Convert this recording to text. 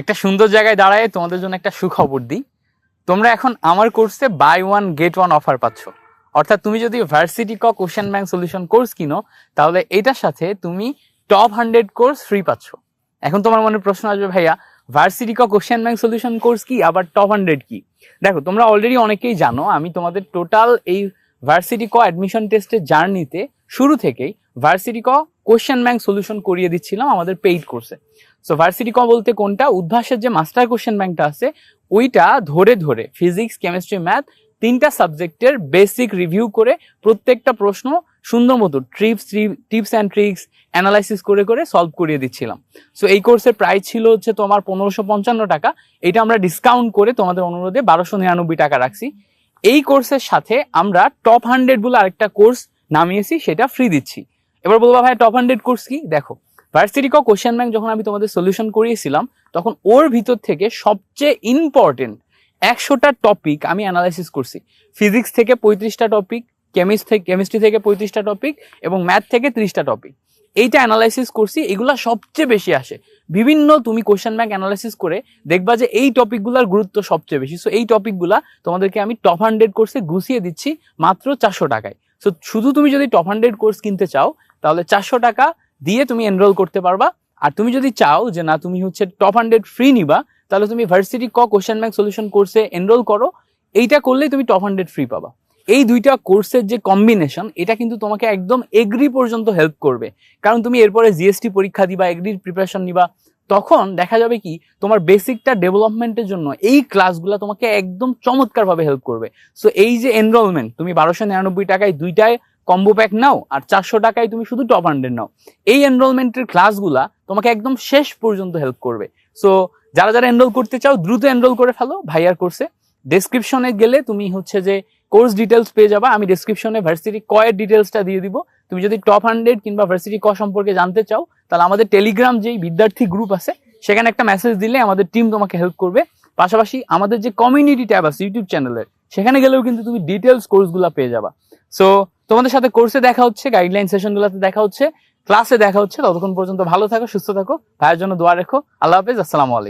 একটা সুন্দর জায়গায় দাঁড়ায় তোমাদের জন্য একটা সুখবর দিই। তোমরা এখন আমার কোর্সে buy one get one offer পাচ্ছ। অর্থাৎ তুমি যদি ভার্সিটি ক কোশ্চেন ব্যাংক সলিউশন কোর্স কিনো, তাহলে এটার সাথে তুমি টপ হান্ড্রেড কোর্স ফ্রি পাচ্ছ। এখন তোমার মনে প্রশ্ন আসবে, ভাইয়া ভার্সিটি ক কোশ্চেন ব্যাংক সলিউশন কোর্স কি, আবার টপ হান্ড্রেড কি? দেখো, তোমরা অলরেডি অনেকেই জানো, আমি তোমাদের টোটাল এই ভার্সিটি ক অ্যাডমিশন টেস্টের জার্নিতে শুরু থেকেই ভার্সিটি ক কোশ্চেন ব্যাংক সলিউশন করিয়ে দিচ্ছিলাম আমাদের পেইড কোর্সে সো ভার্সিটি ক বলতে কোনটা? উদ্ভাসের যে মাস্টার কোশ্চেন ব্যাংকটা আছে, ওইটা ধরে ধরে ফিজিক্স কেমিস্ট্রি ম্যাথ তিনটা সাবজেক্টের বেসিক রিভিউ করে প্রত্যেকটা প্রশ্ন সুন্দর মতো trips tips and tricks analysis করে করে সলভ করিয়ে দিচ্ছিলাম। সো এই কোর্সের প্রাইস ছিল হচ্ছে তোমার পনেরোশো পঞ্চান্ন টাকা। এটা আমরা ডিসকাউন্ট করে তোমাদের অনুরোধে বারোশো নিরানব্বই টাকা রাখছি। এই কোর্সের সাথে আমরা টপ হান্ড্রেড বলে আরেকটা কোর্স নামিয়েছি, সেটা ফ্রি দিচ্ছি। এবার বলব ভাই টপ হান্ড্রেড কোর্স কি? দেখো ভার্সিটি কোশ্চেন ব্যাংক যখন আমি তোমাদের সলিউশন করিয়েছিলাম, তখন ওর ভিতর থেকে সবচেয়ে ইম্পর্টেন্ট একশোটা টপিক আমি অ্যানালাইসিস করছি। ফিজিক্স থেকে পঁয়ত্রিশটা টপিক কেমিস্ট থেকে কেমিস্ট্রি থেকে পঁয়ত্রিশটা টপিক এবং ম্যাথ থেকে ত্রিশটা টপিক এইটা অ্যানালাইসিস করছি, এগুলো সবচেয়ে বেশি আসে। বিভিন্ন তুমি কোশ্চেন ব্যাংক অ্যানালাইসিস করে দেখবা যে এই টপিকগুলোর গুরুত্ব সবচেয়ে বেশি। সো এই টপিকগুলা তোমাদেরকে আমি টপ হান্ড্রেড কোর্সে গুছিয়ে দিচ্ছি মাত্র চারশো টাকায়। সো শুধু তুমি যদি টপ হান্ড্রেড কোর্স কিনতে চাও, তাহলে চারশো টাকা দিয়ে তুমি এনরোল করতে পারবা। আর তুমি যদি চাও যে না, তুমি হচ্ছে টপ হান্ড্রেড ফ্রি নিবা, তাহলে তুমি ভার্সিটি ক কোশ্চেন ব্যাংক সলিউশন কোর্সে এনরোল করো। এইটা করলেই তুমি টপ হান্ড্রেড ফ্রি পাবা। এই দুইটা কোর্সের যে কম্বিনেশন এটা কিন্তু তোমাকে একদম এগ্রি পর্যন্ত হেল্প করবে। কারণ তুমি এরপরে জিএসটি পরীক্ষা দিবা এগ্রির প্রিপারেশন নিবা। তখন দেখা যাবে কি, তোমার বেসিকটা ডেভেলপমেন্টের জন্য এই ক্লাসগুলো তোমাকে একদম চমৎকারভাবে হেল্প করবে। সো এই যে এনরোলমেন্ট তুমি বারোশো নিরানব্বই টাকায় দুইটায় কম্বো প্যাক নাও আর চারশো টাকায় তুমি শুধু টপ হান্ড্রেড নাও। এই এনরোলমেন্টের ক্লাসগুলা তোমাকে একদম শেষ পর্যন্ত হেল্প করবে। সো যারা যারা এনরোল করতে চাও, দ্রুত এনরোল করে ফেলো ভাইয়ার কোর্সে ডেসক্রিপশনে গেলে তুমি হচ্ছে যে কোর্স ডিটেলস পেয়ে যাবা। আমি ডেসক্রিপশনে ভার্সিটি কয়ের ডিটেলসটা দিয়ে দিব। তুমি যদি টপ হান্ড্রেড কিংবা ভার্সিটি ক সম্পর্কে জানতে চাও তাহলে আমাদের টেলিগ্রাম যেই বিদ্যার্থী গ্রুপ আছে, সেখানে একটা মেসেজ দিলে আমাদের টিম তোমাকে হেল্প করবে। পাশাপাশি আমাদের যে কমিউনিটি ট্যাব আছে ইউটিউব চ্যানেলের সেখানে গেলেও কিন্তু তুমি ডিটেলস কোর্সগুলো পেয়ে যাবা। সো তোমাদের সাথে কোর্সে দেখা হচ্ছে গাইডলাইন সেশনগুলোতে দেখা হচ্ছে ক্লাসে দেখা হচ্ছে। ততক্ষণ পর্যন্ত ভালো থাকো, সুস্থ থাকো। ভাইয়ের জন্য দোয়া রেখো। আল্লাহ হাফেজ, আসসালামু আলাইকুম।